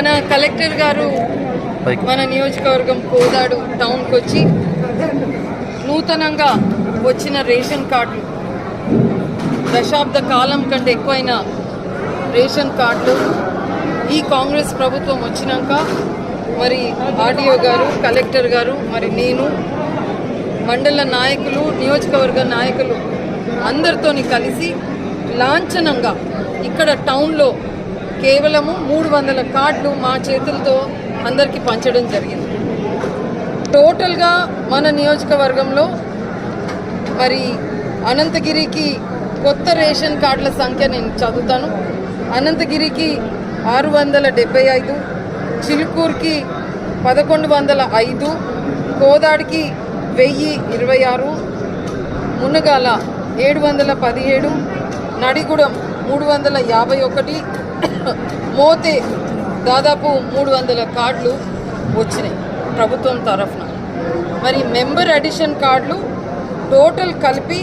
మన కలెక్టర్ గారు. మన నియోజకవర్గం కోదాడు టౌన్కి వచ్చి నూతనంగా వచ్చిన రేషన్ కార్డులు దశాబ్ద కాలం కంటే ఎక్కువైన రేషన్ కార్డులు ఈ కాంగ్రెస్ ప్రభుత్వం వచ్చినాక మరి ఆర్డీఓ గారు కలెక్టర్ గారు మరి నేను మండల నాయకులు నియోజకవర్గ నాయకులు అందరితోని కలిసి లాంఛనంగా ఇక్కడ టౌన్లో కేవలము మూడు వందల కార్డులు మా చేతులతో అందరికీ పంచడం జరిగింది. టోటల్గా మన నియోజకవర్గంలో మరి అనంతగిరికి కొత్త రేషన్ కార్డుల సంఖ్య నేను చదువుతాను. అనంతగిరికి ఆరు వందల డెబ్బై ఐదు చిలుకూరుకి పదకొండు వందల ఐదు కోదాడికి వెయ్యి ఇరవై ఆరు మునగాల ఏడు వందల పదిహేడు నడిగూడెం మూడు వందల యాభై ఒకటి మోతే దాదాపు మూడు వందల కార్డులు వచ్చినాయి ప్రభుత్వం తరఫున. మరి మెంబర్ అడిషన్ కార్డులు టోటల్ కలిపి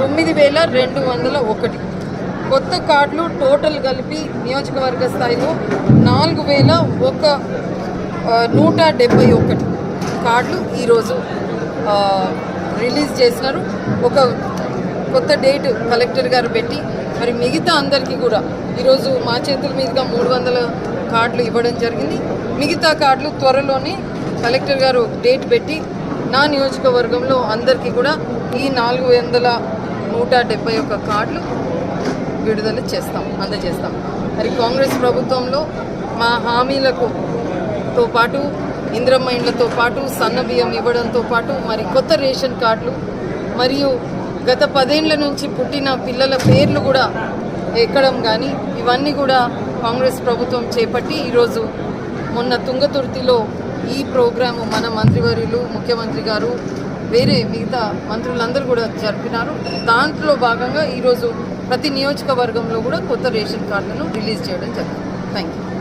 తొమ్మిది వేల రెండు వందల ఒకటి. కొత్త కార్డులు టోటల్ కలిపి నియోజకవర్గ స్థాయిలో నాలుగు వేల ఒక నూట డెబ్బై ఒకటి కార్డులు ఈరోజు రిలీజ్ చేసినారు. ఒక కొత్త డేట్ కలెక్టర్ గారు పెట్టి మరి మిగతా అందరికీ కూడా ఈరోజు మా చేతుల మీదుగా మూడు వందల కార్డులు ఇవ్వడం జరిగింది. మిగతా కార్డులు త్వరలోనే కలెక్టర్ గారు డేట్ పెట్టి నా నియోజకవర్గంలో అందరికీ కూడా ఈ నాలుగు వందల నూట డెబ్బై ఒక్క కార్డులు విడుదల చేస్తాం అందజేస్తాం. మరి కాంగ్రెస్ ప్రభుత్వంలో మా హామీలకు తో పాటు ఇంద్రమ్మ ఇండ్లతో పాటు సన్న బియ్యం ఇవ్వడంతో పాటు మరి కొత్త రేషన్ కార్డులు మరియు గత పదేళ్ళ నుంచి పుట్టిన పిల్లల పేర్లు కూడా ఎక్కడం కానీ ఇవన్నీ కూడా కాంగ్రెస్ ప్రభుత్వం చేపట్టి ఈరోజు మొన్న తుంగతుర్తిలో ఈ ప్రోగ్రాము మన మంత్రివర్యులు ముఖ్యమంత్రి గారు వేరే మిగతా మంత్రులందరూ కూడా జరిపినారు. దాంట్లో భాగంగా ఈరోజు ప్రతి నియోజకవర్గంలో కూడా కొత్త రేషన్ కార్డులను రిలీజ్ చేయడం జరిగింది. Thank you